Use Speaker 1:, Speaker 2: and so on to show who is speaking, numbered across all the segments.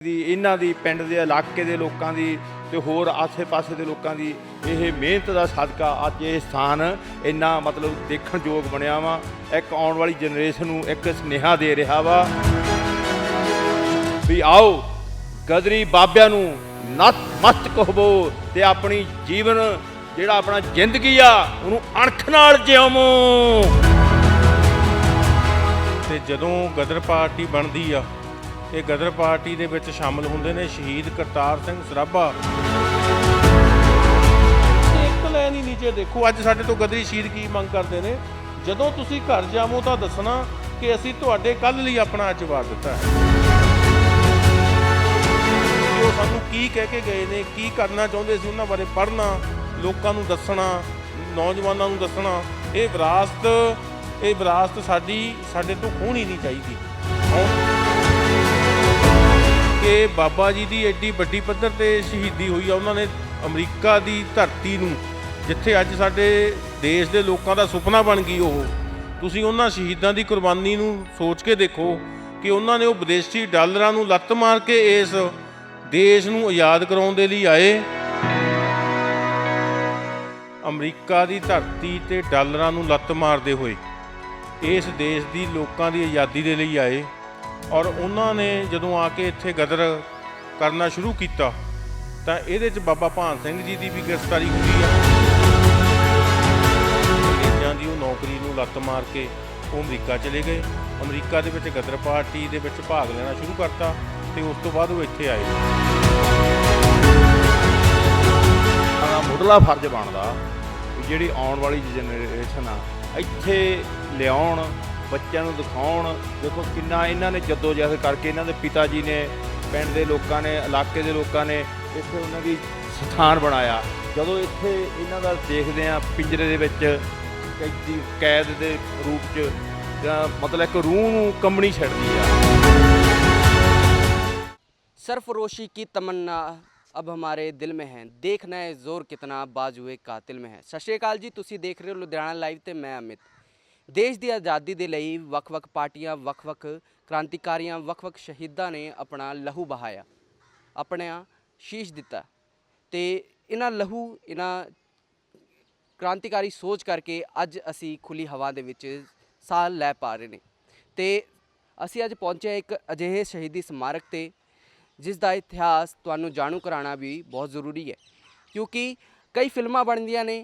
Speaker 1: ਦੀ, ਇਹਨਾਂ ਦੀ, ਪਿੰਡ ਦੇ ਇਲਾਕੇ ਦੇ ਲੋਕਾਂ ਦੀ ਤੇ ਹੋਰ ਆਸੇ-ਪਾਸੇ ਦੇ ਲੋਕਾਂ ਦੀ ਇਹ ਮਿਹਨਤ ਦਾ ਸਦਕਾ ਅੱਜ ਇਹ ਸਥਾਨ ਇੰਨਾ ਮਤਲਬ ਦੇਖਣ ਯੋਗ ਬਣਿਆ ਵਾ। ਇੱਕ ਆਉਣ ਵਾਲੀ ਜਨਰੇਸ਼ਨ ਨੂੰ ਇੱਕ ਸੁਨੇਹਾ ਦੇ ਰਿਹਾ ਵਾ ਵੀ ਆਓ, ਗਦਰੀ ਬਾਬਿਆਂ ਨੂੰ ਨਤ ਮਸਤਕ ਹੋਵੋ ਤੇ ਆਪਣੀ ਜੀਵਨ ਜਿਹੜਾ ਆਪਣਾ ਜ਼ਿੰਦਗੀ ਆ, ਉਹਨੂੰ ਅਣਖ ਨਾਲ ਜਿਉਵੋ
Speaker 2: ਤੇ ਜਦੋਂ ਗਦਰ ਪਾਰਟੀ ਬਣਦੀ ਆ ਇਹ ਗਦਰ ਪਾਰਟੀ ਦੇ ਵਿੱਚ ਸ਼ਾਮਲ ਹੁੰਦੇ ਨੇ, ਸ਼ਹੀਦ ਕਰਤਾਰ ਸਿੰਘ ਸਰਾਭਾ। ਇੱਕ ਲਾਈਨ ਹੀ ਨੀਚੇ ਦੇਖੋ, ਅੱਜ ਸਾਡੇ ਤੋਂ ਗਦਰੀ ਸ਼ਹੀਦ ਕੀ ਮੰਗ ਕਰਦੇ ਨੇ? ਜਦੋਂ ਤੁਸੀਂ ਘਰ ਜਾਵੋ ਤਾਂ ਦੱਸਣਾ ਕਿ ਅਸੀਂ ਤੁਹਾਡੇ ਕੱਲ ਲਈ ਆਪਣਾ ਅੱਜ ਵਾਰ ਦਿੱਤਾ ਹੈ। ਉਹ ਸਾਨੂੰ ਕੀ ਕਹਿ ਕੇ ਗਏ ਨੇ, ਕੀ ਕਰਨਾ ਚਾਹੁੰਦੇ ਸੀ ਉਹਨਾਂ ਬਾਰੇ ਪੜ੍ਹਨਾ, ਲੋਕਾਂ ਨੂੰ ਦੱਸਣਾ, ਨੌਜਵਾਨਾਂ ਨੂੰ ਦੱਸਣਾ, ਇਹ ਵਿਰਾਸਤ ਇਹ ਵਿਰਾਸਤ ਸਾਡੀ, ਸਾਡੇ ਤੋਂ ਖੋਣੀ ਨਹੀਂ ਚਾਹੀਦੀ। ਕਿ ਬਾਬਾ ਜੀ ਦੀ ਐਡੀ ਵੱਡੀ ਪੱਧਰ ਤੇ ਸ਼ਹੀਦੀ ਹੋਈ ਆ, ਉਹਨਾਂ ਨੇ ਅਮਰੀਕਾ ਦੀ ਧਰਤੀ ਨੂੰ, ਜਿੱਥੇ ਅੱਜ ਸਾਡੇ ਦੇਸ਼ ਦੇ ਲੋਕਾਂ ਦਾ ਸੁਪਨਾ ਬਣ ਗਈ ਉਹ, ਤੁਸੀਂ ਉਹਨਾਂ ਸ਼ਹੀਦਾਂ ਦੀ ਕੁਰਬਾਨੀ ਨੂੰ ਸੋਚ ਕੇ ਦੇਖੋ ਕਿ ਉਹਨਾਂ ਨੇ ਉਹ ਵਿਦੇਸ਼ੀ ਡਾਲਰਾਂ ਨੂੰ ਲੱਤ ਮਾਰ ਕੇ ਇਸ ਦੇਸ਼ ਨੂੰ ਆਜ਼ਾਦ ਕਰਾਉਣ ਦੇ ਲਈ ਆਏ। ਅਮਰੀਕਾ ਦੀ ਧਰਤੀ ਤੇ ਡਾਲਰਾਂ ਨੂੰ ਲੱਤ ਮਾਰਦੇ ਹੋਏ, ਇਸ ਦੇਸ਼ ਦੀ ਲੋਕਾਂ ਦੀ ਆਜ਼ਾਦੀ ਦੇ ਲਈ ਆਏ। ਔਰ ਉਹਨਾਂ ਨੇ ਜਦੋਂ ਆ ਕੇ ਇੱਥੇ ਗਦਰ ਕਰਨਾ ਸ਼ੁਰੂ ਕੀਤਾ, ਤਾਂ ਇਹਦੇ 'ਚ ਬਾਬਾ ਭਾਨ ਸਿੰਘ ਜੀ ਦੀ ਵੀ ਗ੍ਰਿਫਤਾਰੀ ਹੋਈ ਆ। ਅੰਗਰੇਜ਼ਾਂ ਦੀ ਉਹ ਨੌਕਰੀ ਨੂੰ ਲੱਤ ਮਾਰ ਕੇ ਉਹ ਅਮਰੀਕਾ ਚਲੇ ਗਏ। ਅਮਰੀਕਾ ਦੇ ਵਿੱਚ ਗਦਰ ਪਾਰਟੀ ਦੇ ਵਿੱਚ ਭਾਗ ਲੈਣਾ ਸ਼ੁਰੂ ਕਰਤਾ ਤੇ ਉਸ ਤੋਂ ਬਾਅਦ ਉਹ ਇੱਥੇ ਆਏ।
Speaker 1: ਸਾਡਾ ਮੁੱਢਲਾ ਫਰਜ਼ ਬਣਦਾ ਜਿਹੜੀ ਆਉਣ ਵਾਲੀ ਜਨਰੇਸ਼ਨ ਆ, ਇੱਥੇ ਲਿਆਉਣ ਬੱਚਿਆਂ ਨੂੰ ਦਿਖਾਉਣ ਦੇਖੋ ਕਿੰਨਾ ਇਹਨਾਂ ਨੇ ਜੱਦੋ ਜਹਿਦ ਕਰਕੇ ਇਹਨਾਂ ਦੇ ਪਿਤਾ ਜੀ ਨੇ ਪਿੰਡ ਦੇ ਲੋਕਾਂ ਨੇ ਇਲਾਕੇ ਦੇ ਲੋਕਾਂ ਨੇ ਇੱਥੇ ਉਹਨਾਂ ਦੀ ਸਥਾਨ ਬਣਾਇਆ ਜਦੋਂ ਇੱਥੇ ਇਹਨਾਂ ਦਾ ਦੇਖਦੇ ਆ ਪਿੰਜਰੇ ਦੇ ਵਿੱਚ ਕੈਦੀ ਕੈਦ ਦੇ ਰੂਪ 'ਚ ਜਾਂ ਮਤਲਬ ਇੱਕ ਰੂਹ ਨੂੰ ਕੰਬਣੀ ਛੱਡਦੀ ਆ
Speaker 3: सरफरोशी की तमन्ना अब हमारे दिल में है देखना है ਜ਼ੋਰ ਕਿਤਨਾ ਬਾਜੂਏ ਕਾਤਿਲ में है ਸਤਿ ਸ਼੍ਰੀ ਅਕਾਲ ਜੀ ਤੁਸੀਂ ਦੇਖ ਰਹੇ ਹੋ ਲੁਧਿਆਣਾ ਲਾਈਵ ਤੇ ਮੈਂ ਅਮਿਤ ਦੇਸ਼ ਦੀ ਆਜ਼ਾਦੀ ਦੇ ਲਈ ਵੱਖ-ਵੱਖ ਪਾਰਟੀਆਂ, ਵੱਖ-ਵੱਖ ਕ੍ਰਾਂਤੀਕਾਰੀਆਂ, ਵੱਖ-ਵੱਖ ਸ਼ਹੀਦਾਂ ਨੇ ਆਪਣਾ ਲਹੂ ਬਹਾਇਆ, ਆਪਣਾ ਸ਼ੀਸ਼ ਦਿੱਤਾ ਤੇ ਇਹਨਾਂ ਲਹੂ, ਇਹਨਾਂ ਕ੍ਰਾਂਤੀਕਾਰੀ ਸੋਚ ਕਰਕੇ ਅੱਜ ਅਸੀਂ ਖੁੱਲੀ ਹਵਾ ਦੇ ਵਿੱਚ ਸਾਹ ਲੈ ਪਾ ਰਹੇ ਨੇ ਤੇ ਅਸੀਂ ਅੱਜ ਪਹੁੰਚੇ ਇੱਕ ਅਜਿਹੇ ਸ਼ਹੀਦੀ ਸਮਾਰਕ ਤੇ ਜਿਸ ਦਾ ਇਤਿਹਾਸ ਤੁਹਾਨੂੰ ਜਾਣੂ ਕਰਾਉਣਾ ਵੀ ਬਹੁਤ ਜ਼ਰੂਰੀ ਹੈ ਕਿਉਂਕਿ ਕਈ ਫਿਲਮਾਂ ਬਣਦੀਆਂ ਨੇ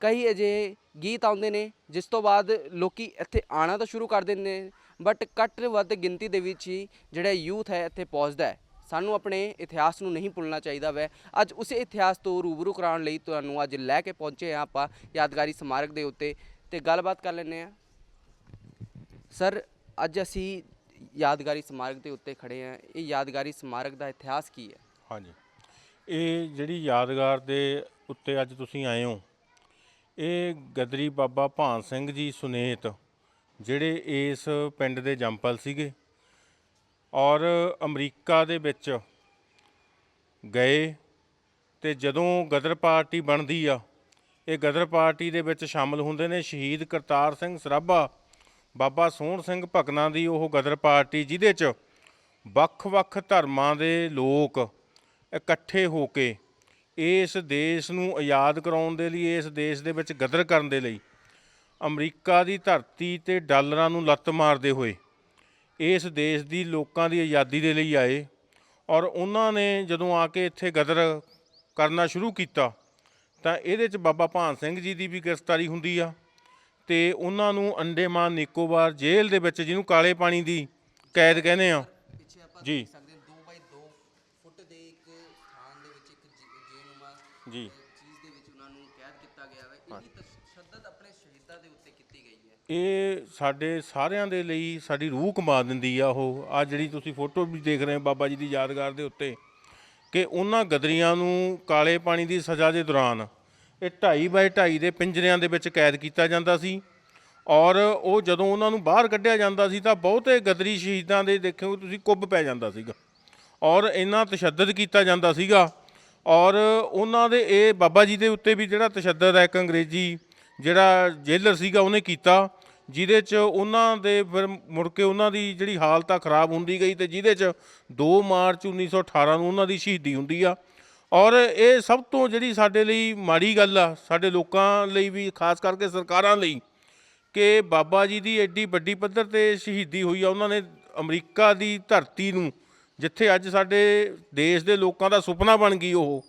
Speaker 3: ਕਈ ਅਜਿਹੇ ਗੀਤ ਆਉਂਦੇ ਨੇ, ਜਿਸ ਤੋਂ ਬਾਅਦ ਲੋਕੀ ਇੱਥੇ ਆਣਾ ਤਾਂ ਸ਼ੁਰੂ ਕਰ ਦਿੰਦੇ ਨੇ ਬਟ ਘੱਟ ਵੱਧ ਗਿਣਤੀ ਦੇ ਵਿੱਚ ਹੀ ਜਿਹੜਾ ਯੂਥ ਹੈ ਇੱਥੇ ਪਹੁੰਚਦਾ ਹੈ। ਸਾਨੂੰ ਆਪਣੇ ਇਤਿਹਾਸ ਨੂੰ ਨਹੀਂ ਭੁੱਲਣਾ ਚਾਹੀਦਾ ਵੈ। ਅੱਜ ਉਸੇ ਇਤਿਹਾਸ ਤੋਂ ਰੂਬਰੂ ਕਰਾਉਣ ਲਈ ਤੁਹਾਨੂੰ ਅੱਜ ਲੈ ਕੇ ਪਹੁੰਚੇ ਹਾਂ ਆਪਾਂ ਯਾਦਗਾਰੀ ਸਮਾਰਕ ਦੇ ਉੱਤੇ ਤੇ ਗੱਲਬਾਤ ਕਰ ਲੈਂਦੇ ਹਾਂ। ਸਰ, ਅੱਜ ਅਸੀਂ ਯਾਦਗਾਰੀ ਸਮਾਰਕ ਦੇ ਉੱਤੇ ਖੜੇ ਹਾਂ। ਇਹ ਯਾਦਗਾਰੀ ਸਮਾਰਕ ਦਾ ਇਤਿਹਾਸ ਕੀ ਹੈ?
Speaker 2: ਹਾਂਜੀ। ਇਹ ਜਿਹੜੀ ਯਾਦਗਾਰ ਦੇ ਉੱਤੇ ਅੱਜ ਤੁਸੀਂ ਆਏ ਹੋ ਇਹ ਗਦਰੀ ਬਾਬਾ ਭਾਨ ਸਿੰਘ ਜੀ ਸੁਨੇਤ, ਜਿਹੜੇ ਇਸ ਪਿੰਡ ਦੇ ਜੰਪਲ ਸੀਗੇ ਔਰ ਅਮਰੀਕਾ ਦੇ ਵਿੱਚ ਗਏ ਤੇ ਜਦੋਂ ਗਦਰ ਪਾਰਟੀ ਬਣਦੀ ਆ, ਇਹ ਗਦਰ ਪਾਰਟੀ ਦੇ ਵਿੱਚ ਸ਼ਾਮਲ ਹੁੰਦੇ ਨੇ ਸ਼ਹੀਦ ਕਰਤਾਰ ਸਿੰਘ ਸਰਾਭਾ, ਬਾਬਾ ਸੋਹਣ ਸਿੰਘ ਭਕਨਾ ਦੀ ਉਹ ਗਦਰ ਪਾਰਟੀ, ਜਿਹਦੇ 'ਚ ਵੱਖ-ਵੱਖ ਧਰਮਾਂ ਦੇ ਲੋਕ ਇਕੱਠੇ ਹੋ ਕੇ ਇਸ ਦੇਸ਼ ਨੂੰ ਆਜ਼ਾਦ ਕਰਾਉਣ ਦੇ ਲਈ ਇਸ ਦੇਸ਼ ਦੇ ਵਿੱਚ ਗਦਰ ਕਰਨ ਦੇ ਲਈ ਅਮਰੀਕਾ ਦੀ ਧਰਤੀ ਤੇ ਡਾਲਰਾਂ ਨੂੰ ਲੱਤ ਮਾਰਦੇ ਹੋਏ ਇਸ ਦੇਸ਼ ਦੀ ਲੋਕਾਂ ਦੀ ਆਜ਼ਾਦੀ ਦੇ ਲਈ ਆਏ ਔਰ ਉਹਨਾਂ ਨੇ ਜਦੋਂ ਆ ਕੇ ਇੱਥੇ ਗਦਰ ਕਰਨਾ ਸ਼ੁਰੂ ਕੀਤਾ ਤਾਂ ਇਹਦੇ 'ਚ ਬਾਬਾ ਭਾਨ ਸਿੰਘ ਜੀ ਦੀ ਵੀ ਗ੍ਰਿਫਤਾਰੀ ਹੁੰਦੀ ਆ ਤੇ ਉਹਨਾਂ ਨੂੰ ਅੰਡੇਮਾਨ ਨਿਕੋਬਾਰ ਜੇਲ੍ਹ ਦੇ ਵਿੱਚ ਜਿਹਨੂੰ ਕਾਲੇ ਪਾਣੀ ਦੀ ਕੈਦ ਕਹਿੰਦੇ ਆ ਜੀ।
Speaker 3: ਦੇਖ ਸਕਦੇ 2 ਬਾਈ 2 ਫੁੱਟ ਦੇ ਇੱਕ ਸਥਾਨ ਦੇ ਵਿੱਚ ਇੱਕ ਜੇਨੁਮਾ
Speaker 2: ਜੀ।
Speaker 3: ਚੀਜ਼ ਦੇ ਵਿੱਚ ਉਹਨਾਂ ਨੂੰ ਕੈਦ ਕੀਤਾ ਗਿਆ ਹੈ ਇਹਦੀ ਤਸ਼ੱਦਦ ਆਪਣੇ ਸ਼ਹੀਦਾਂ ਦੇ ਉੱਤੇ ਕੀਤੀ ਗਈ ਹੈ।
Speaker 2: ਇਹ ਸਾਡੇ ਸਾਰਿਆਂ ਦੇ ਲਈ ਸਾਡੀ ਰੂਹ ਕਮਾ ਦਿੰਦੀ ਆ ਉਹ। ਆ ਜਿਹੜੀ ਤੁਸੀਂ ਫੋਟੋ ਵੀ ਦੇਖ ਰਹੇ ਹੋ ਬਾਬਾ ਜੀ ਦੀ ਯਾਦਗਾਰ ਦੇ ਉੱਤੇ ਕਿ ਉਹਨਾਂ ਗਦਰੀਆਂ ਨੂੰ ਕਾਲੇ ਪਾਣੀ ਦੀ ਸਜ਼ਾ ਦੇ ਦੌਰਾਨ ਇਹ 2.5 ਬਾਈ 2.5 ਦੇ ਪਿੰਜਰਿਆਂ ਦੇ ਵਿੱਚ ਕੈਦ ਕੀਤਾ ਜਾਂਦਾ ਸੀ ਔਰ ਉਹ ਜਦੋਂ ਉਹਨਾਂ ਨੂੰ ਬਾਹਰ ਕੱਢਿਆ ਜਾਂਦਾ ਸੀ ਤਾਂ ਬਹੁਤੇ ਗਦਰੀ ਸ਼ਹੀਦਾਂ ਦੇ ਦੇਖਿਓ ਤੁਸੀਂ ਕੁੱਬ ਪੈ ਜਾਂਦਾ ਸੀਗਾ। ਔਰ ਇੰਨਾ ਤਸ਼ੱਦਦ ਕੀਤਾ ਜਾਂਦਾ ਸੀਗਾ। ਔਰ ਉਹਨਾਂ ਦੇ ਇਹ ਬਾਬਾ ਜੀ ਦੇ ਉੱਤੇ ਵੀ ਜਿਹੜਾ ਤਸ਼ੱਦਦ ਹੈ, ਇੱਕ ਅੰਗਰੇਜ਼ੀ ਜਿਹੜਾ ਜੇਲਰ ਸੀਗਾ, ਉਹਨੇ ਕੀਤਾ, ਜਿਹਦੇ 'ਚ ਉਹਨਾਂ ਦੇ ਫਿਰ ਮੁੜ ਕੇ ਉਹਨਾਂ ਦੀ ਜਿਹੜੀ ਹਾਲਤ ਆ ਖਰਾਬ ਹੁੰਦੀ ਗਈ ਤੇ ਜਿਹਦੇ 'ਚ 2 ਮਾਰਚ 1918 ਨੂੰ ਉਹਨਾਂ ਦੀ ਸ਼ਹੀਦੀ ਹੁੰਦੀ ਆ। ਔਰ ਇਹ ਸਭ ਤੋਂ ਜਿਹੜੀ ਸਾਡੇ ਲਈ ਮਾੜੀ ਗੱਲ ਆ, ਸਾਡੇ ਲੋਕਾਂ ਲਈ ਵੀ, ਖਾਸ ਕਰਕੇ ਸਰਕਾਰਾਂ ਲਈ, ਕਿ ਬਾਬਾ ਜੀ ਦੀ ਐਡੀ ਵੱਡੀ ਪੱਧਰ ਤੇ ਸ਼ਹੀਦੀ ਹੋਈ ਆ। ਉਹਨਾਂ ਨੇ ਅਮਰੀਕਾ ਦੀ ਧਰਤੀ ਨੂੰ ਜਿੱਥੇ ਅੱਜ ਸਾਡੇ ਦੇਸ਼ ਦੇ ਲੋਕਾਂ ਦਾ ਸੁਪਨਾ ਬਣ ਗਈ ਉਹ,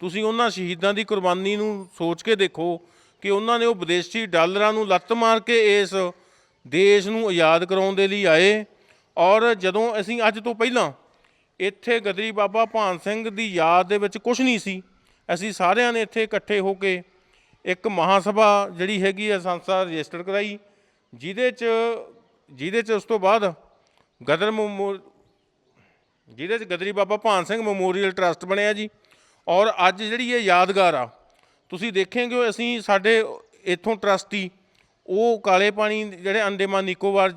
Speaker 2: ਤੁਸੀਂ ਉਹਨਾਂ ਸ਼ਹੀਦਾਂ ਦੀ ਕੁਰਬਾਨੀ ਨੂੰ ਸੋਚ ਕੇ ਦੇਖੋ ਕਿ ਉਹਨਾਂ ਨੇ ਉਹ ਵਿਦੇਸ਼ੀ ਡਾਲਰਾਂ ਨੂੰ ਲੱਤ ਮਾਰ ਕੇ ਇਸ ਦੇਸ਼ ਨੂੰ ਆਜ਼ਾਦ ਕਰਾਉਣ ਦੇ ਲਈ ਆਏ। ਔਰ ਜਦੋਂ ਅਸੀਂ ਅੱਜ ਤੋਂ ਪਹਿਲਾਂ ਇੱਥੇ ਗਦਰੀ ਬਾਬਾ ਭਾਨ ਸਿੰਘ ਦੀ ਯਾਦ ਦੇ ਵਿੱਚ ਕੁਝ ਨਹੀਂ ਸੀ, ਅਸੀਂ ਸਾਰਿਆਂ ਨੇ ਇੱਥੇ ਇਕੱਠੇ ਹੋ ਕੇ ਇੱਕ ਮਹਾਸਭਾ ਜਿਹੜੀ ਹੈਗੀ ਹੈ ਸੰਸਥਾ ਰਜਿਸਟਰ ਕਰਾਈ, ਜਿਹਦੇ ਚ ਜਿਹਦੇ ਚ ਉਸ ਤੋਂ ਬਾਅਦ ਗਦਰ ਮੈਮੋ- ਜਿਹਦੇ ਚ ਗਦਰੀ ਬਾਬਾ ਭਾਨ ਸਿੰਘ ਮੈਮੋਰੀਅਲ ਟਰਸਟ ਬਣਿਆ ਜੀ। ਔਰ ਅੱਜ ਜਿਹੜੀ ਇਹ ਯਾਦਗਾਰ ਆ, ਤੁਸੀਂ ਦੇਖੇਂਗੇ ਅਸੀਂ ਸਾਡੇ ਇੱਥੋਂ ਟਰਸਟੀ, ਉਹ ਕਾਲੇ ਪਾਣੀ ਜਿਹੜੇ ਅੰਡੇਮਾਨ ਨਿਕੋਬਾਰ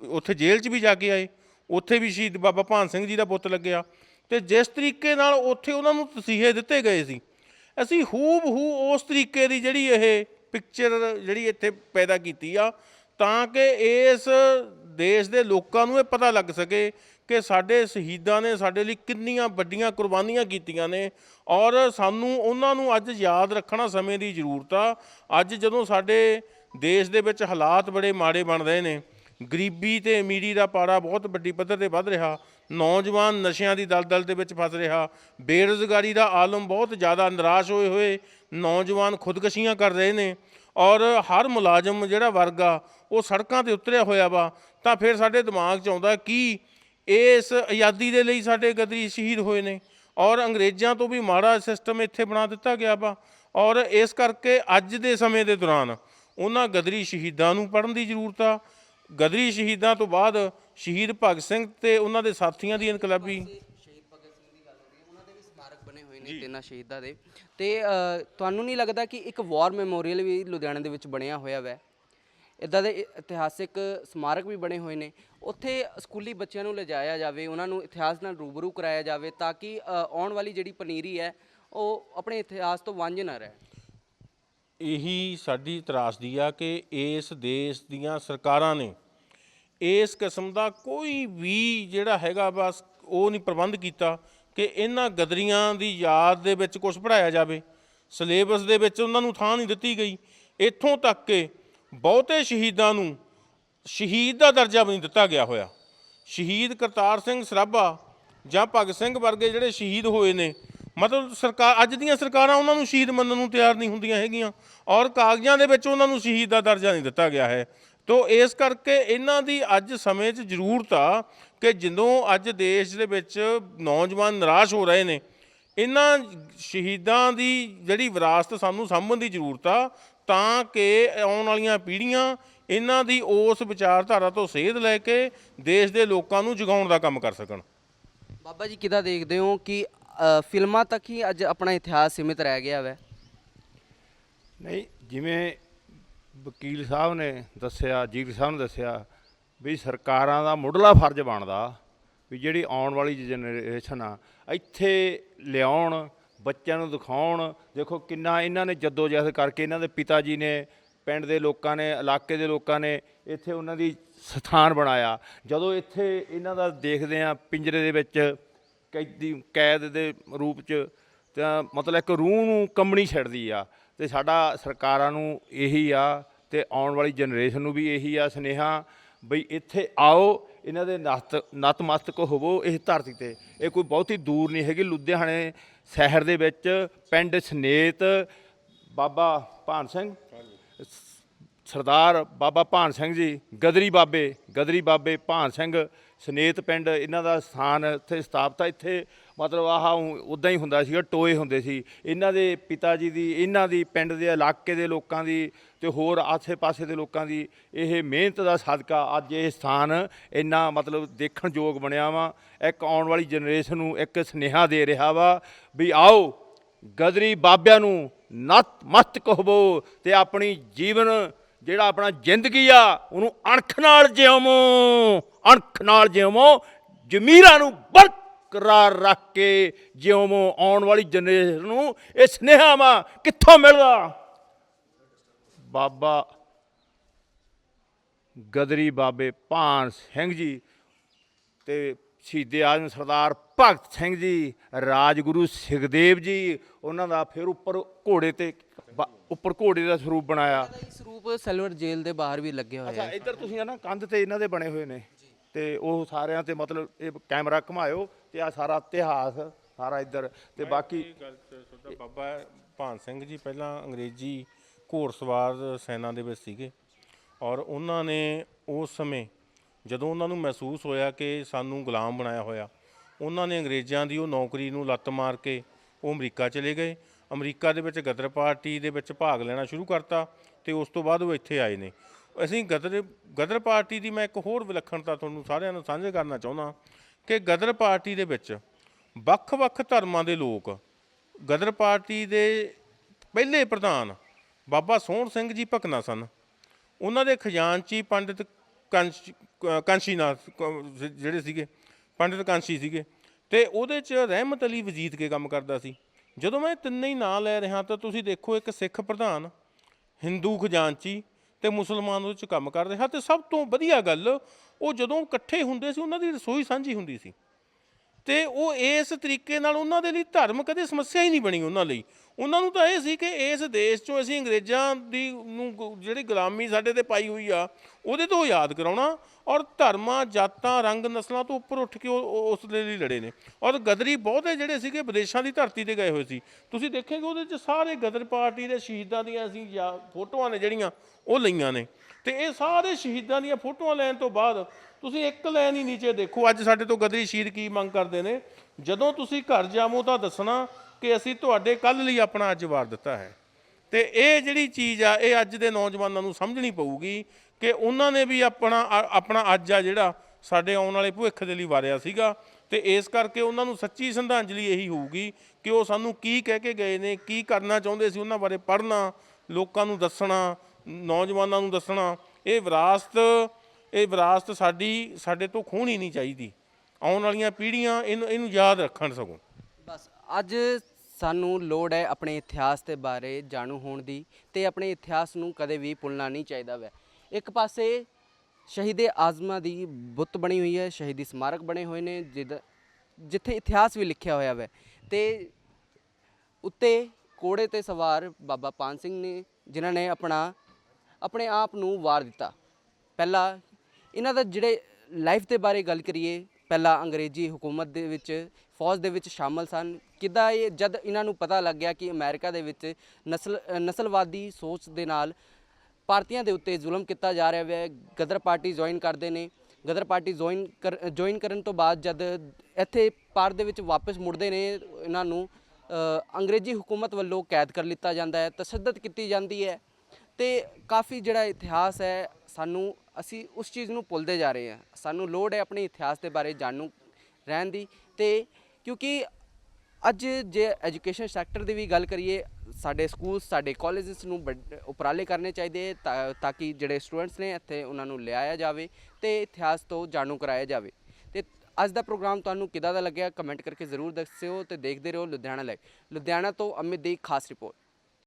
Speaker 2: ਉੱਥੇ ਜੇਲ੍ਹ 'ਚ ਵੀ ਜਾ ਕੇ ਆਏ, ਉੱਥੇ ਵੀ ਸ਼ਹੀਦ ਬਾਬਾ ਭਾਨ ਸਿੰਘ ਜੀ ਦਾ ਬੁੱਤ ਲੱਗਿਆ। ਤੇ ਜਿਸ ਤਰੀਕੇ ਨਾਲ ਉੱਥੇ ਉਹਨਾਂ ਨੂੰ ਤਸੀਹੇ ਦਿੱਤੇ ਗਏ ਸੀ, ਅਸੀਂ ਹੂਬ ਹੂ ਉਸ ਤਰੀਕੇ ਦੀ ਜਿਹੜੀ ਇਹ ਪਿਕਚਰ ਜਿਹੜੀ ਇੱਥੇ ਪੈਦਾ ਕੀਤੀ ਆ, ਤਾਂ ਕਿ ਇਸ ਦੇਸ਼ ਦੇ ਲੋਕਾਂ ਨੂੰ ਇਹ ਪਤਾ ਲੱਗ ਸਕੇ ਕਿ ਸਾਡੇ ਸ਼ਹੀਦਾਂ ਨੇ ਸਾਡੇ ਲਈ ਕਿੰਨੀਆਂ ਵੱਡੀਆਂ ਕੁਰਬਾਨੀਆਂ ਕੀਤੀਆਂ ਨੇ। ਔਰ ਸਾਨੂੰ ਉਹਨਾਂ ਨੂੰ ਅੱਜ ਯਾਦ ਰੱਖਣਾ ਸਮੇਂ ਦੀ ਜ਼ਰੂਰਤ ਆ। ਅੱਜ ਜਦੋਂ ਸਾਡੇ ਦੇਸ਼ ਦੇ ਵਿੱਚ ਹਾਲਾਤ ਬੜੇ ਮਾੜੇ ਬਣ ਰਹੇ ਨੇ, ਗਰੀਬੀ ਤੇ ਅਮੀਰੀ ਦਾ ਪਾੜਾ ਬਹੁਤ ਵੱਡੀ ਪੱਧਰ ਤੇ ਵੱਧ ਰਿਹਾ, ਨੌਜਵਾਨ ਨਸ਼ਿਆਂ ਦੀ ਦਲਦਲ ਦੇ ਵਿੱਚ ਫਸ ਰਿਹਾ, ਬੇਰੁਜ਼ਗਾਰੀ ਦਾ ਆਲਮ ਬਹੁਤ ਜ਼ਿਆਦਾ ਨਿਰਾਸ਼ ਹੋਏ ਹੋਏ ਨੌਜਵਾਨ ਖੁਦਕਸ਼ੀਆਂ ਕਰ ਰਹੇ ਨੇ। ਔਰ ਹਰ ਮੁਲਾਜ਼ਮ ਜਿਹੜਾ ਵਰਗ ਆ, ਉਹ ਸੜਕਾਂ ਤੇ ਉਤਰਿਆ ਹੋਇਆ ਵਾ, ਤਾਂ ਫਿਰ ਸਾਡੇ ਦਿਮਾਗ 'ਚ ਆਉਂਦਾ ਕੀ ਇਸ ਆਜ਼ਾਦੀ ਦੇ ਲਈ ਸਾਡੇ ਗਦਰੀ ਸ਼ਹੀਦ ਹੋਏ ਨੇ ਔਰ ਅੰਗਰੇਜ਼ਾਂ ਤੋਂ ਵੀ ਮਾੜਾ ਸਿਸਟਮ ਇੱਥੇ ਬਣਾ ਦਿੱਤਾ ਗਿਆ ਵਾ ਔਰ ਇਸ ਕਰਕੇ ਅੱਜ ਦੇ ਸਮੇਂ ਦੇ ਦੌਰਾਨ ਉਹਨਾਂ ਗਦਰੀ ਸ਼ਹੀਦਾਂ ਨੂੰ ਪੜ੍ਹਨ ਦੀ ਜ਼ਰੂਰਤ ਆ। ਗਦਰੀ ਸ਼ਹੀਦਾਂ ਤੋਂ ਬਾਅਦ ਸ਼ਹੀਦ ਭਗਤ ਸਿੰਘ ਤੇ ਉਹਨਾਂ ਦੇ ਸਾਥੀਆਂ ਦੀ ਇਨਕਲਾਬੀ
Speaker 3: ਸ਼ਹੀਦ ਭਗਤ ਸਿੰਘ ਦੀ ਗੱਲ ਹੋ ਰਹੀ ਹੈ ਉਹਨਾਂ ਦੇ ਵੀ ਸਮਾਰਕ ਬਣੇ ਹੋਏ ਨੇ ਤਿੰਨਾਂ ਸ਼ਹੀਦਾਂ ਦੇ। ਤੇ ਅ, ਤੁਹਾਨੂੰ ਨਹੀਂ ਲੱਗਦਾ ਕਿ ਇੱਕ ਵਾਰ ਮੈਮੋਰੀਅਲ ਵੀ ਲੁਧਿਆਣਾ ਦੇ ਵਿੱਚ ਬਣਿਆ ਹੋਇਆ ਵੈ? ਇਦਾਂ ਦੇ ਇ- ਇਤਿਹਾਸਿਕ ਸਮਾਰਕ ਵੀ ਬਣੇ ਹੋਏ ਨੇ। ਉੱਥੇ ਸਕੂਲੀ ਬੱਚਿਆਂ ਨੂੰ ਲਿਜਾਇਆ ਜਾਵੇ ਉਹਨਾਂ ਨੂੰ ਇਤਿਹਾਸ ਨਾਲ ਰੂਬਰੂ ਕਰਾਇਆ ਜਾਵੇ ਤਾਂ ਕਿ ਅ, ਆਉਣ ਵਾਲੀ ਜਿਹੜੀ ਪਨੀਰੀ ਹੈ ਉਹ ਆਪਣੇ ਇਤਿਹਾਸ ਤੋਂ ਵਾਂਝੇ ਨਾ ਰਹੇ।
Speaker 2: ਇਹੀ ਸਾਡੀ ਤਰਾਸਦੀ ਆ ਕਿ ਇਸ ਦੇਸ਼ ਦੀਆਂ ਸਰਕਾਰਾਂ ਨੇ ਇਸ ਕਿਸਮ ਦਾ ਕੋਈ ਵੀ ਜਿਹੜਾ ਹੈਗਾ ਬਸ ਉਹ ਨਹੀਂ ਪ੍ਰਬੰਧ ਕੀਤਾ ਕਿ ਇਹਨਾਂ ਗਦਰੀਆਂ ਦੀ ਯਾਦ ਦੇ ਵਿੱਚ ਕੁਝ ਪੜਾਇਆ ਜਾਵੇ। ਸਿਲੇਬਸ ਦੇ ਵਿੱਚ ਉਹਨਾਂ ਨੂੰ ਥਾਂ ਨਹੀਂ ਦਿੱਤੀ ਗਈ। ਇੱਥੋਂ ਤੱਕ ਕਿ ਬਹੁਤੇ ਸ਼ਹੀਦਾਂ ਨੂੰ ਸ਼ਹੀਦ ਦਾ ਦਰਜਾ ਵੀ ਨਹੀਂ ਦਿੱਤਾ ਗਿਆ ਹੋਇਆ। ਸ਼ਹੀਦ ਕਰਤਾਰ ਸਿੰਘ ਸਰਾਭਾ ਜਾਂ ਭਗਤ ਸਿੰਘ ਵਰਗੇ ਜਿਹੜੇ ਸ਼ਹੀਦ ਹੋਏ ਨੇ, ਮਤਲਬ ਸਰਕਾਰ ਅੱਜ ਦੀਆਂ ਸਰਕਾਰਾਂ ਉਹਨਾਂ ਨੂੰ ਸ਼ਹੀਦ ਮੰਨਣ ਨੂੰ ਤਿਆਰ ਨਹੀਂ ਹੁੰਦੀਆਂ ਹੈਗੀਆਂ ਔਰ ਕਾਗਜ਼ਾਂ ਦੇ ਵਿੱਚ ਉਹਨਾਂ ਨੂੰ ਸ਼ਹੀਦ ਦਾ ਦਰਜਾ ਨਹੀਂ ਦਿੱਤਾ ਗਿਆ ਹੈ। ਤੋ ਇਸ ਕਰਕੇ ਇਹਨਾਂ ਦੀ ਅੱਜ ਸਮੇਂ 'ਚ ਜ਼ਰੂਰਤ ਆ ਕਿ ਜਦੋਂ ਅੱਜ ਦੇਸ਼ ਦੇ ਵਿੱਚ ਨੌਜਵਾਨ ਨਿਰਾਸ਼ ਹੋ ਰਹੇ ਨੇ, ਇਹਨਾਂ ਸ਼ਹੀਦਾਂ ਦੀ ਜਿਹੜੀ ਵਿਰਾਸਤ ਸਾਨੂੰ ਸਾਂਭਣ ਦੀ ਜ਼ਰੂਰਤ ਆ ਤਾਂ ਕਿ ਆਉਣ ਵਾਲੀਆਂ ਪੀੜ੍ਹੀਆਂ ਇਹਨਾਂ ਦੀ ਉਸ ਵਿਚਾਰਧਾਰਾ ਤੋਂ ਸੇਧ ਲੈ ਕੇ ਦੇਸ਼ ਦੇ ਲੋਕਾਂ ਨੂੰ ਜਗਾਉਣ ਦਾ ਕੰਮ ਕਰ ਸਕਣ।
Speaker 3: ਬਾਬਾ ਜੀ ਕਿੱਦਾਂ ਦੇਖਦੇ ਹੋ ਕਿ ਅ, ਫਿਲਮਾਂ ਤੱਕ ਹੀ ਅੱਜ ਆਪਣਾ ਇਤਿਹਾਸ ਸੀਮਿਤ ਰਹਿ ਗਿਆ ਵੈ?
Speaker 1: ਨਹੀਂ ਜਿਵੇਂ ਵਕੀਲ ਸਾਹਿਬ ਨੇ ਦੱਸਿਆ ਜੀਰ ਸਾਹਿਬ ਨੇ ਦੱਸਿਆ ਵੀ ਸਰਕਾਰਾਂ ਦਾ ਮੁੱਢਲਾ ਫਰਜ਼ ਬਣਦਾ ਵੀ ਜਿਹੜੀ ਆਉਣ ਵਾਲੀ ਜਨਰੇਸ਼ਨ ਆ ਇੱਥੇ ਲਿਆਉਣ ਬੱਚਿਆਂ ਨੂੰ ਦਿਖਾਉਣ। ਦੇਖੋ ਕਿੰਨਾ ਇਹਨਾਂ ਨੇ ਜਦੋਜਹਿਦ ਕਰਕੇ ਇਹਨਾਂ ਦੇ ਪਿਤਾ ਜੀ ਨੇ, ਪਿੰਡ ਦੇ ਲੋਕਾਂ ਨੇ, ਇਲਾਕੇ ਦੇ ਲੋਕਾਂ ਨੇ ਇੱਥੇ ਉਹਨਾਂ ਦੀ ਸਥਾਨ ਬਣਾਇਆ। ਜਦੋਂ ਇੱਥੇ ਇਹਨਾਂ ਦਾ ਦੇਖਦੇ ਆ ਪਿੰਜਰੇ ਦੇ ਵਿੱਚ ਕੈਦੀ, ਕੈਦ ਦੇ ਰੂਪ 'ਚ, ਤਾਂ ਮਤਲਬ ਇੱਕ ਰੂਹ ਨੂੰ ਕੰਬਣੀ ਛੱਡਦੀ ਆ ਤੇ ਸਾਡਾ ਸਰਕਾਰਾਂ ਨੂੰ ਇਹੀ ਆ ਤੇ ਆਉਣ ਵਾਲੀ ਜਨਰੇਸ਼ਨ ਨੂੰ ਵੀ ਇਹੀ ਆ ਸੁਨੇਹਾ ਬਈ ਇੱਥੇ ਆਓ ਇਹਨਾਂ ਦੇ ਨਤ, ਨਤਮਸਤਕ ਹੋਵੋ ਇਸ ਧਰਤੀ ਤੇ। ਇਹ ਕੋਈ ਬਹੁਤੀ ਦੂਰ ਨਹੀਂ ਹੈਗੀ। ਲੁਧਿਆਣੇ ਸ਼ਹਿਰ ਦੇ ਵਿੱਚ ਪਿੰਡ ਸਨੇਤ ਬਾਬਾ ਭਾਨ ਸਿੰਘ, ਸਰਦਾਰ ਬਾਬਾ ਭਾਨ ਸਿੰਘ ਜੀ, ਗਦਰੀ ਬਾਬੇ ਗਦਰੀ ਬਾਬੇ ਭਾਨ ਸਿੰਘ ਸਨੇਤ ਪਿੰਡ ਇਹਨਾਂ ਦਾ ਸਥਾਨ ਇੱਥੇ ਸਥਾਪਿਤ ਆ। ਇੱਥੇ ਮਤਲਬ ਆਹ ਉਦਾਂ ਹੀ ਹੁੰਦਾ ਸੀਗਾ, ਟੋਏ ਹੁੰਦੇ ਸੀ। ਇਹਨਾਂ ਦੇ ਪਿਤਾ ਜੀ ਦੀ, ਇਹਨਾਂ ਦੀ ਪਿੰਡ ਦੇ ਇਲਾਕੇ ਦੇ ਲੋਕਾਂ ਦੀ ਤੇ ਹੋਰ ਆਸੇ-ਪਾਸੇ ਦੇ ਲੋਕਾਂ ਦੀ ਇਹ ਮਿਹਨਤ ਦਾ ਸਦਕਾ ਅੱਜ ਇਹ ਸਥਾਨ ਇੰਨਾ ਮਤਲਬ ਦੇਖਣ ਯੋਗ ਬਣਿਆ ਵਾ। ਇੱਕ ਆਉਣ ਵਾਲੀ ਜਨਰੇਸ਼ਨ ਨੂੰ ਇੱਕ ਸੁਨੇਹਾ ਦੇ ਰਿਹਾ ਵਾ ਵੀ ਆਓ, ਗਦਰੀ ਬਾਬਿਆਂ ਨੂੰ ਨਤ ਮਸਤਕ ਹੋਵੋ ਤੇ ਆਪਣੀ ਜੀਵਨ ਜਿਹੜਾ ਆਪਣਾ ਜ਼ਿੰਦਗੀ ਆ, ਉਹਨੂੰ ਅਣਖ ਨਾਲ ਜਿਉਵੋ ਅਣਖ ਨਾਲ ਜਿਉਵੋ ਜ਼ਮੀਰਾਂ ਨੂੰ ਬਰਕਰਾਰ ਰੱਖ ਕੇ ਜਿਉਵੋ ਆਉਣ ਵਾਲੀ ਜਨਰੇਸ਼ਨ ਨੂੰ ਇਹ ਸੁਨੇਹਾ ਵਾ ਕਿੱਥੋਂ ਮਿਲਦਾ? ਬਾਬਾ ਗਦਰੀ ਬਾਬੇ ਭਾਨ ਸਿੰਘ ਜੀ ਤੇ ਸ਼ਹੀਦੇ ਆਜ਼ਮ ਸਰਦਾਰ ਭਗਤ ਸਿੰਘ ਜੀ ਰਾਜਗੁਰੂ ਸੁਖਦੇਵ ਜੀ ਉਹਨਾਂ ਦਾ ਫਿਰ ਉੱਪਰ ਘੋੜੇ ਤੇ ਉੱਪਰ ਘੋੜੇ ਦਾ ਸਰੂਪ ਬਣਾਇਆ।
Speaker 3: ਸਰੂਪ ਸਿਲਵਰ ਜੇਲ ਦੇ ਬਾਹਰ ਵੀ ਲੱਗੇ ਹੋਏ
Speaker 1: ਅੱਛਾ ਇੱਧਰ ਤੁਸੀਂ ਆ ਨਾ ਕੰਧ ਤੇ ਇਹਨਾਂ ਦੇ ਬਣੇ ਹੋਏ ਨੇ। ਤੇ ਉਹ ਸਾਰਿਆਂ ਤੇ ਮਤਲਬ ਇਹ ਕੈਮਰਾ ਘੁਮਾਇਓ ਤੇ ਆ ਸਾਰਾ ਇਤਿਹਾਸ ਸਾਰਾ ਇੱਧਰ ਤੇ ਬਾਕੀ
Speaker 2: ਤੁਹਾਡਾ ਬਾਬਾ ਭਾਨ ਸਿੰਘ ਜੀ ਪਹਿਲਾਂ ਅੰਗਰੇਜ਼ੀ ਘੋੜਸਵਾਰ ਸੈਨਾ ਦੇ ਵਿੱਚ ਸੀਗੇ ਔਰ ਉਹਨਾਂ ਨੇ ਉਸ ਸਮੇਂ ਜਦੋਂ ਉਹਨਾਂ ਨੂੰ ਮਹਿਸੂਸ ਹੋਇਆ ਕਿ ਸਾਨੂੰ ਗੁਲਾਮ ਬਣਾਇਆ ਹੋਇਆ ਉਹਨਾਂ ਨੇ ਅੰਗਰੇਜ਼ਾਂ ਦੀ ਉਹ ਨੌਕਰੀ ਨੂੰ ਲੱਤ ਮਾਰ ਕੇ ਉਹ ਅਮਰੀਕਾ ਚਲੇ ਗਏ। ਅਮਰੀਕਾ ਦੇ ਵਿੱਚ ਗਦਰ ਪਾਰਟੀ ਦੇ ਵਿੱਚ ਭਾਗ ਲੈਣਾ ਸ਼ੁਰੂ ਕਰਤਾ ਤੇ ਉਸ ਤੋਂ ਬਾਅਦ ਉਹ ਇੱਥੇ ਆਏ ਨੇ। ਅਸੀਂ ਗਦਰ ਗਦਰ ਪਾਰਟੀ ਦੀ ਮੈਂ ਇੱਕ ਹੋਰ ਵਿਲੱਖਣਤਾ ਤੁਹਾਨੂੰ ਸਾਰਿਆਂ ਨੂੰ ਸਾਂਝੇ ਕਰਨਾ ਚਾਹੁੰਦਾ ਕਿ ਗਦਰ ਪਾਰਟੀ ਦੇ ਵਿੱਚ ਵੱਖ-ਵੱਖ ਧਰਮਾਂ ਦੇ ਲੋਕ ਗਦਰ ਪਾਰਟੀ ਦੇ ਪਹਿਲੇ ਪ੍ਰਧਾਨ ਬਾਬਾ ਸੋਹਣ ਸਿੰਘ ਜੀ ਭਕਨਾ ਸਨ। ਉਹਨਾਂ ਦੇ ਖਜ਼ਾਨਚੀ ਪੰਡਿਤ ਕੰਸ਼ ਕ- ਕਾਂਸ਼ੀਨਾਥ ਜਿਹੜੇ ਸੀਗੇ, ਪੰਡਿਤ ਕਾਂਸ਼ੀ ਸੀਗੇ ਤੇ ਉਹਦੇ ਚ ਰਹਿਮਤ ਅਲੀ ਵਜੀਦ ਕੇ ਕੰਮ ਕਰਦਾ ਸੀ। ਜਦੋਂ ਮੈਂ ਤਿੰਨੇ ਹੀ ਨਾਂ ਲੈ ਰਿਹਾ ਤਾਂ ਤੁਸੀਂ ਦੇਖੋ ਇੱਕ ਸਿੱਖ ਪ੍ਰਧਾਨ, ਹਿੰਦੂ ਖਜ਼ਾਨਚੀ ਤੇ ਮੁਸਲਮਾਨ ਉਹਦੇ ਚ ਕੰਮ ਕਰ ਰਿਹਾ ਤੇ ਸਭ ਤੋਂ ਵਧੀਆ ਗੱਲ, ਉਹ ਜਦੋਂ ਇਕੱਠੇ ਹੁੰਦੇ ਸੀ, ਉਹਨਾਂ ਦੀ ਰਸੋਈ ਸਾਂਝੀ ਹੁੰਦੀ ਸੀ। ਤੇ ਉਹ ਇਸ ਤਰੀਕੇ ਨਾਲ ਉਹਨਾਂ ਦੇ ਲਈ ਧਰਮ ਕਦੇ ਸਮੱਸਿਆ ਹੀ ਨਹੀਂ ਬਣੀ ਉਹਨਾਂ ਲਈ। ਉਹਨਾਂ ਨੂੰ ਤਾਂ ਇਹ ਸੀ ਕਿ ਇਸ ਦੇਸ਼ 'ਚੋਂ ਅਸੀਂ ਅੰਗਰੇਜ਼ਾਂ ਦੀ ਨੂੰ ਗੁ- ਜਿਹੜੀ ਗੁਲਾਮੀ ਸਾਡੇ ਤੇ ਪਾਈ ਹੋਈ ਆ, ਉਹਦੇ ਤੋਂ ਯਾਦ ਕਰਾਉਣਾ ਔਰ ਧਰਮਾਂ, ਜਾਤਾਂ, ਰੰਗ, ਨਸਲਾਂ ਤੋਂ ਉੱਪਰ ਉੱਠ ਕੇ ਉਹ ਉਸ ਦੇ ਲਈ ਲੜੇ ਨੇ। ਔਰ ਗਦਰੀ ਬਹੁਤੇ ਜਿਹੜੇ ਸੀਗੇ ਵਿਦੇਸ਼ਾਂ ਦੀ ਧਰਤੀ ਤੇ ਗਏ ਹੋਏ ਸੀ। ਤੁਸੀਂ ਦੇਖੇਗੇ ਉਹਦੇ 'ਚ ਸਾਰੇ ਗਦਰ ਪਾਰਟੀ ਦੇ ਸ਼ਹੀਦਾਂ ਦੀਆਂ ਅਸੀਂ ਯਾ- ਫੋਟੋਆਂ ਨੇ ਜਿਹੜੀਆਂ, ਉਹ ਲਈਆਂ ਨੇ। ਤੇ ਇਹ ਸਾਰੇ ਸ਼ਹੀਦਾਂ ਦੀਆਂ ਫੋਟੋਆਂ ਲੈਣ ਤੋਂ ਬਾਅਦ ਤੁਸੀਂ ਇੱਕ ਲਾਈਨ ਹੀ ਨੀਚੇ ਦੇਖੋ, ਅੱਜ ਸਾਡੇ ਤੋਂ ਗਦਰੀ ਸ਼ਹੀਦ ਕੀ ਮੰਗ ਕਰਦੇ ਨੇ? ਜਦੋਂ ਤੁਸੀਂ ਘਰ ਜਾਵੋ ਤਾਂ ਦੱਸਣਾ ਕਿ ਅਸੀਂ ਤੁਹਾਡੇ ਕੱਲ ਲਈ ਆਪਣਾ ਅੱਜ ਵਾਰ ਦਿੱਤਾ ਹੈ। ਤੇ ਇਹ ਜਿਹੜੀ ਚੀਜ਼ ਆ, ਇਹ ਅੱਜ ਦੇ ਨੌਜਵਾਨਾਂ ਨੂੰ ਸਮਝਣੀ ਪਊਗੀ ਕਿ ਉਹਨਾਂ ਨੇ ਵੀ ਆਪਣਾ ਅ- ਆਪਣਾ ਅੱਜ ਆ ਜਿਹੜਾ ਸਾਡੇ ਆਉਣ ਵਾਲੇ ਭਵਿੱਖ ਦੇ ਲਈ ਵਾਰਿਆ ਸੀਗਾ। ਤੇ ਇਸ ਕਰਕੇ ਉਹਨਾਂ ਨੂੰ ਸੱਚੀ ਸ਼ਰਧਾਂਜਲੀ ਇਹੀ ਹੋਊਗੀ ਕਿ ਉਹ ਸਾਨੂੰ ਕੀ ਕਹਿ ਕੇ ਗਏ ਨੇ, ਕੀ ਕਰਨਾ ਚਾਹੁੰਦੇ ਸੀ ਉਹਨਾਂ ਬਾਰੇ ਪੜ੍ਹਨਾ, ਲੋਕਾਂ ਨੂੰ ਦੱਸਣਾ, ਨੌਜਵਾਨਾਂ ਨੂੰ ਦੱਸਣਾ। ਇਹ ਵਿਰਾਸਤ ਇਹ ਵਿਰਾਸਤ ਸਾਡੀ, ਸਾਡੇ ਤੋਂ ਖੋਹਣੀ ਨਹੀਂ ਚਾਹੀਦੀ। ਆਉਣ ਵਾਲੀਆਂ ਪੀੜ੍ਹੀਆਂ ਇਹਨੂੰ ਇਹਨੂੰ ਯਾਦ ਰੱਖਣ ਸਗੋਂ।
Speaker 3: ਅੱਜ ਸਾਨੂੰ ਲੋੜ ਹੈ ਆਪਣੇ ਇਤਿਹਾਸ ਦੇ ਬਾਰੇ ਜਾਣੂ ਹੋਣ ਦੀ ਤੇ ਆਪਣੇ ਇਤਿਹਾਸ ਨੂੰ ਕਦੇ ਵੀ ਭੁੱਲਣਾ ਨਹੀਂ ਚਾਹੀਦਾ ਵੈ। ਇੱਕ ਪਾਸੇ ਸ਼ਹੀਦੇ ਆਜ਼ਮਾਂ ਦੀ ਬੁੱਤ ਬਣੀ ਹੋਈ ਹੈ, ਸ਼ਹੀਦੀ ਸਮਾਰਕ ਬਣੇ ਹੋਏ ਨੇ, ਜਿਦ- ਜਿੱਥੇ ਇਤਿਹਾਸ ਵੀ ਲਿਖਿਆ ਹੋਇਆ ਵੈ। ਤੇ ਉੱਤੇ ਕੋੜੇ ਤੇ ਸਵਾਰ ਬਾਬਾ ਪਾਨ ਸਿੰਘ ਨੇ, ਜਿਨ੍ਹਾਂ ਨੇ ਆਪਣਾ, ਆਪਣੇ ਆਪ ਨੂੰ ਵਾਰ ਦਿੱਤਾ। ਪਹਿਲਾਂ, ਇਹਨਾਂ ਦਾ ਜਿਹੜੇ ਲਾਈਫ ਦੇ ਬਾਰੇ ਗੱਲ ਕਰੀਏ ਪਹਿਲਾਂ ਅੰਗਰੇਜ਼ੀ ਹਕੂਮਤ ਦੇ ਵਿੱਚ, ਫੌਜ ਦੇ ਵਿੱਚ ਸ਼ਾਮਲ ਸਨ। ਕਿੱਦਾਂ ਇਹ, ਜਦ ਇਹਨਾਂ ਨੂੰ ਪਤਾ ਲੱਗ ਗਿਆ ਕਿ ਅਮਰੀਕਾ ਦੇ ਵਿੱਚ ਨਸਲ ਨਸਲਵਾਦੀ ਸੋਚ ਦੇ ਨਾਲ ਭਾਰਤੀਆਂ ਦੇ ਉੱਤੇ ਜ਼ੁਲਮ ਕੀਤਾ ਜਾ ਰਿਹਾ ਹੈ, ਗਦਰ ਪਾਰਟੀ ਜੁਆਇਨ ਕਰਦੇ ਨੇ। ਗਦਰ ਪਾਰਟੀ ਜੁਆਇਨ ਜੁਆਇਨ ਕਰਨ ਤੋਂ ਬਾਅਦ ਜਦ ਇੱਥੇ ਭਾਰਤ ਦੇ ਵਿੱਚ ਵਾਪਸ ਮੁੜਦੇ ਨੇ, ਇਹਨਾਂ ਨੂੰ ਅੰਗਰੇਜ਼ੀ ਹਕੂਮਤ ਵੱਲੋਂ ਕੈਦ ਕਰ ਲਿੱਤਾ ਜਾਂਦਾ ਹੈ, ਤਸ਼ੱਦਦ ਕੀਤੀ ਜਾਂਦੀ ਹੈ। ਤੇ ਕਾਫੀ ਜਿਹੜਾ ਇਤਿਹਾਸ ਹੈ ਸਾਨੂੰ, ਅਸੀਂ ਉਸ ਚੀਜ਼ ਨੂੰ ਭੁੱਲਦੇ ਜਾ ਰਹੇ ਹਾਂ। ਸਾਨੂੰ ਲੋੜ ਹੈ ਆਪਣੇ ਇਤਿਹਾਸ ਦੇ ਬਾਰੇ ਜਾਣੂ ਰਹਿਣ ਦੀ ਤੇ ਕਿਉਂਕਿ ਅੱਜ ਜੇ ਐਜੂਕੇਸ਼ਨ ਸੈਕਟਰ ਦੀ ਵੀ ਗੱਲ ਕਰੀਏ, ਸਾਡੇ ਸਕੂਲ ਸਾਡੇ ਕਾਲਜਸ ਨੂੰ ਵੱਡ- ਉਪਰਾਲੇ ਕਰਨੇ ਚਾਹੀਦੇ ਤਾਂ ਤਾਂ ਕਿ ਜਿਹੜੇ ਸਟੂਡੈਂਟਸ ਨੇ ਇੱਥੇ ਉਹਨਾਂ ਨੂੰ ਲਿਆਇਆ ਜਾਵੇ ਤੇ ਇਤਿਹਾਸ ਤੋਂ ਜਾਣੂ ਕਰਾਇਆ ਜਾਵੇ। ਤੇ ਅੱਜ ਦਾ ਪ੍ਰੋਗਰਾਮ ਤੁਹਾਨੂੰ ਕਿੱਦਾਂ ਦਾ ਲੱਗਿਆ? ਕਮੈਂਟ ਕਰਕੇ ਜ਼ਰੂਰ ਦੱਸਿਓ ਤੇ ਦੇਖਦੇ ਰਹੋ ਲੁਧਿਆਣਾ ਲਾਈਵ ਲੁਧਿਆਣਾ ਤੋਂ ਅਮਿਤ ਦੀ ਖਾਸ ਰਿਪੋਰਟ